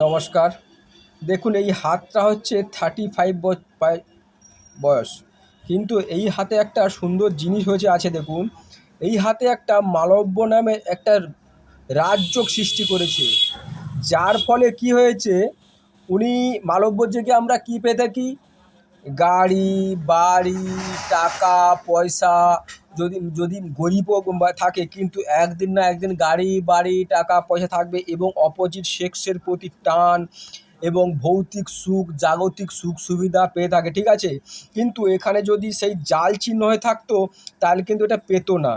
নমস্কার। দেখুন, এই হাতটা হচ্ছে থার্টি ফাইভ বয়স। কিন্তু এই হাতে একটা সুন্দর জিনিস হয়েছে, আছে দেখুন। এই হাতে একটা মালব্য নামে একটা রাজযোগ সৃষ্টি করেছে। যার ফলে কি হয়েছে, উনি মালব্য যোগে আমরা কি পেয়ে থাকি? গাড়ি, বাড়ি, টাকা, পয়সা, যদি যদি গরিবও থাকে, কিন্তু একদিন না একদিন গাড়ি, বাড়ি, টাকা, পয়সা থাকবে এবং অপোজিট সেক্সের প্রতি টান এবং ভৌতিক সুখ, জাগতিক সুখ সুবিধা পেয়ে থাকে, ঠিক আছে? কিন্তু এখানে যদি সেই জাল চিহ্ন হয়ে থাকতো, তাহলে কিন্তু এটা পেতো না।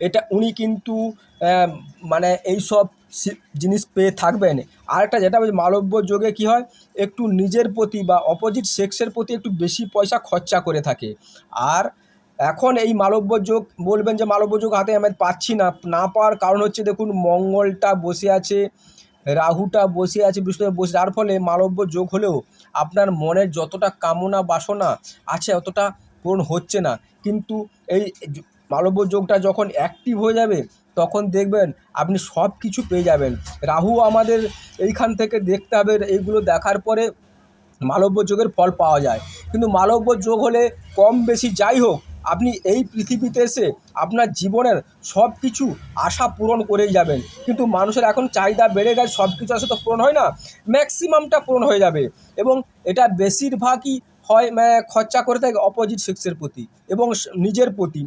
এটা উনি কিন্তু মানে এইসব জিনিস পেয়ে থাকবেন। আরেকটা যেটা মালব্য যোগে কী হয়? একটু নিজের প্রতি বা অপোজিট সেক্সের প্রতি একটু বেশি পয়সা খরচা করে থাকে। আর এখন এই মালব্য যোগ, বলবেন যে মালব্য যোগ হাতে আমি পাচ্ছি না না পাওয়ার কারণ হচ্ছে দেখুন, মঙ্গলটা বসে আছে, রাহুটা বসে আছে বৃহস্পতি বসে যার ফলে মালব্য যোগ হলেও আপনার মনের যতটা কামনা বাসনা আছে, অতটা পূরণ হচ্ছে না। কিন্তু এই মালব্য যোগটা যখন অ্যাক্টিভ হয়ে যাবে তখন দেখবেন আপনি সব কিছু পেয়ে যাবেন। রাহু আমাদের এইখান থেকে দেখতে হবে, এইগুলো দেখার পরে মালব্য যোগের ফল পাওয়া যায়। কিন্তু মালব্য যোগ হলে কম বেশি যাই হোক, আপনি এই পৃথিবীতে এসে আপনার জীবনের সব কিছু আশা পূরণ করেই যাবেন। কিন্তু মানুষের এখন চাহিদা বেড়ে গেছে, সব কিছু আসলে তো পূরণ হয় না ম্যাক্সিমামটা পূরণ হয়ে যাবে। এবং এটা বেশিরভাগই হয় মানে খরচা করে থাকে অপোজিট সেক্সের প্রতি এবং নিজের প্রতি।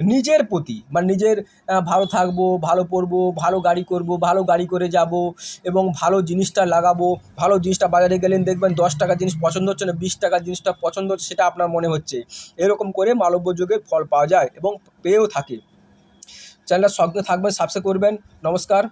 নিজের প্রতি মানে নিজের ভালো থাকব, ভালো পরবো ভালো গাড়ি করব, ভালো গাড়ি করে যাব এবং ভালো জিনিসটা লাগাবো, ভালো জিনিসটা বাজারে গেলেন দেখবেন দশ টাকার জিনিস পছন্দ হচ্ছে না, বিশ টাকার জিনিসটা পছন্দ হচ্ছে সেটা আপনার মনে হচ্ছে। এরকম করে মালব্য যুগের ফল পাওয়া যায় এবং পেয়েও থাকে। চ্যানেলটা সঙ্গে থাকবেন, সাবস্ক্রাইব করবেন, নমস্কার।